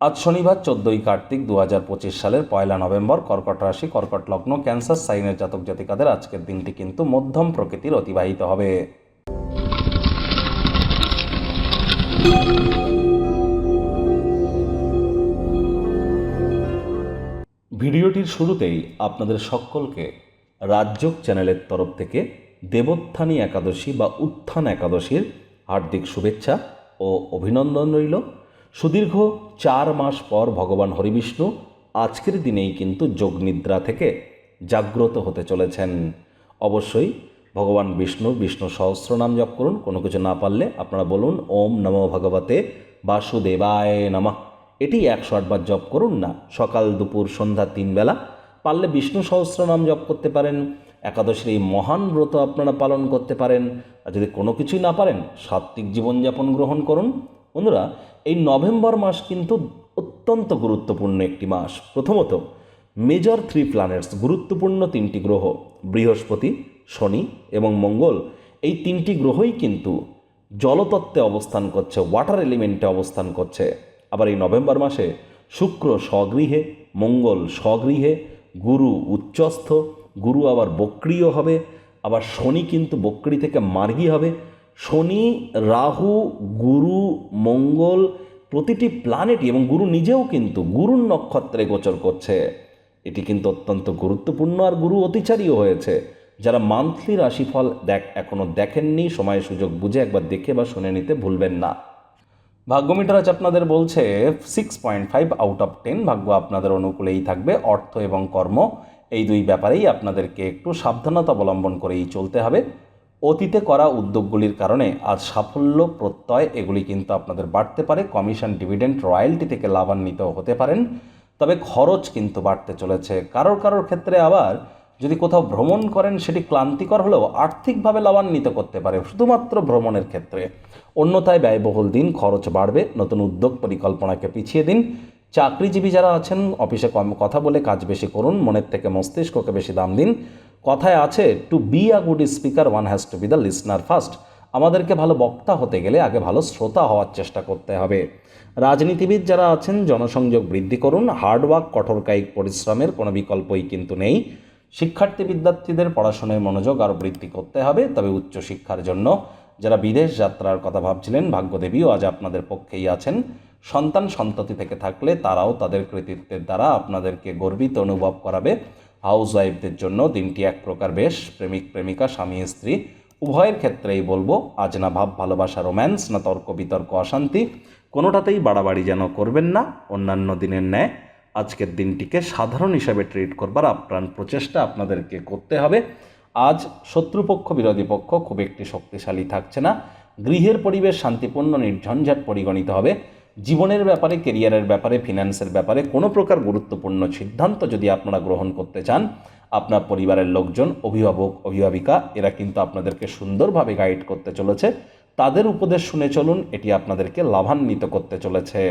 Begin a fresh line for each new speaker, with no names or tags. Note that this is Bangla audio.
আজ শনিবার চোদ্দই কার্তিক দু হাজার পঁচিশ সালের পয়লা নভেম্বর কর্কট রাশি, কর্কট লগ্ন, ক্যান্সার, সাইনের জাতক জাতিকাদের আজকের দিনটি কিন্তু মধ্যম প্রকৃতির অতিবাহিত হবে। ভিডিওটির শুরুতেই আপনাদের সকলকে রাজযোগ চ্যানেলের তরফ থেকে দেবোত্থানী একাদশী বা উত্থান একাদশীর হার্দিক শুভেচ্ছা ও অভিনন্দন রইল। সুদীর্ঘ চার মাস পর ভগবান হরিবিষ্ণু আজকের দিনেই কিন্তু যোগনিদ্রা থেকে জাগ্রত হতে চলেছেন। অবশ্যই ভগবান বিষ্ণু বিষ্ণু সহস্র নাম জপ করুন, কোনো কিছু না পারলে আপনারা বলুন, ওম নমো ভগবতে বাসুদেবায় নমঃ। এটি একশো আটবার জপ করুন না, সকাল, দুপুর, সন্ধ্যা তিনবেলা পারলে বিষ্ণু সহস্র নাম জপ করতে পারেন, একাদশীর এই মহান ব্রত আপনারা পালন করতে পারেন। আর যদি কোনো কিছুই না পারেন, সাত্ত্বিক জীবনযাপন গ্রহণ করুন বন্ধুরা, এই নভেম্বর মাস কিন্তু অত্যন্ত গুরুত্বপূর্ণ একটি মাস। প্রথমত মেজর থ্রি প্ল্যানেটস গুরুত্বপূর্ণ তিনটি গ্রহ, বৃহস্পতি, শনি এবং মঙ্গল। এই তিনটি গ্রহই কিন্তু জলতত্ত্বে অবস্থান করছে ওয়াটার এলিমেন্টে অবস্থান করছে। আবার এই নভেম্বর মাসে শুক্র স্বগৃহে, মঙ্গল স্বগৃহে, গুরু উচ্চস্থ, গুরু আবার বক্রিয় হবে, আবার শনি কিন্তু বক্রি থেকে মার্গী হবে। শনি, রাহু, গুরু, মঙ্গল প্রতিটি প্ল্যানেটই এবং গুরু নিজেও কিন্তু গুরুর নক্ষত্রে গোচর করছে। এটি কিন্তু অত্যন্ত গুরুত্বপূর্ণ আর গুরু অতিচারীও হয়েছে। যারা মান্থলি রাশিফল দেখ এখনও দেখেননি, সময় সুযোগ বুঝে একবার দেখে বা শুনে নিতে ভুলবেন না। ভাগ্যমিটার আজ আপনাদের বলছে six point five out of ten ভাগ্য আপনাদের অনুকূলেই থাকবে, অর্থ এবং কর্ম, এই দুই ব্যাপারেই আপনাদেরকে একটু সাবধানতা অবলম্বন করেই চলতে হবে। অতীতে করা উদ্যোগগুলির কারণে আজ সাফল্য, প্রত্যয় এগুলি কিন্তু আপনাদের বাড়তে পারে। কমিশন ডিভিডেন্ট রয়্যালটি থেকে লাভান্বিত হতে পারেন। তবে খরচ কিন্তু বাড়তে চলেছে। কারোর কারোর ক্ষেত্রে আবার যদি কোথাও ভ্রমণ করেন, সেটি ক্লান্তিকর হলেও আর্থিকভাবে লাভান্বিত করতে পারে, শুধুমাত্র ভ্রমণের ক্ষেত্রে। অন্যথায় ব্যয়বহুল দিন খরচ বাড়বে। নতুন উদ্যোগ পরিকল্পনাকে পিছিয়ে দিন। চাকরিজীবী যারা আছেন, অফিসে কম কথা বলে কাজ বেশি করুন। মনের থেকে মস্তিষ্ককে বেশি দাম দিন। কথায় আছে to be a good speaker one has to be the listener first আমাদেরকে ভালো বক্তা হতে গেলে আগে ভালো শ্রোতা হওয়ার চেষ্টা করতে হবে। রাজনীতিবিদ যারা আছেন, জনসংযোগ বৃদ্ধি করুন হার্ডওয়ার্ক কঠোর কায়িক পরিশ্রমের কোনো বিকল্পই কিন্তু নেই। শিক্ষার্থী বিদ্যার্থীদের পড়াশোনায় মনোযোগ আরও বৃদ্ধি করতে হবে, তবে উচ্চশিক্ষার জন্য। যারা বিদেশ যাত্রার কথা ভাবছিলেন, ভাগ্যদেবীও আজ আপনাদের পক্ষেই আছেন। সন্তান সন্ততি থেকে থাকলে তারাও তাদের কৃতিত্বের দ্বারা আপনাদেরকে গর্বিত অনুভব করাবে। হাউস ওয়াইফদের জন্য দিনটি এক প্রকার বেশ প্রেমিক, প্রেমিকা, স্বামী, স্ত্রী। উভয়ের ক্ষেত্রেই বলব, আজ না ভাব, ভালোবাসা, রোম্যান্স, না তর্ক, বিতর্ক, অশান্তি, কোনোটাতেই বাড়াবাড়ি যেন করবেন না। অন্যান্য দিনের ন্যায় আজকের দিনটিকে সাধারণ হিসাবে ট্রিট করবার আপ্রাণ প্রচেষ্টা আপনাদেরকে করতে হবে। আজ শত্রুপক্ষ, বিরোধী পক্ষ খুব একটি শক্তিশালী থাকছে না। গৃহের পরিবেশ শান্তিপূর্ণ, নির্ঝঞ্ঝাট পরিগণিত হবে। জীবনের ব্যাপারে কেরিয়ারের ব্যাপারে ফিনান্সের ব্যাপারে কোনো প্রকার গুরুত্বপূর্ণ সিদ্ধান্ত যদি আপনারা গ্রহণ করতে চান, আপনার পরিবারের লোকজন, অভিভাবক, অভিভাবিকা, এরা কিন্তু আপনাদেরকে সুন্দরভাবে গাইড করতে চলেছে। তাদের উপদেশ শুনে চলুন, এটি আপনাদেরকে লাভান্বিত করতে চলেছে।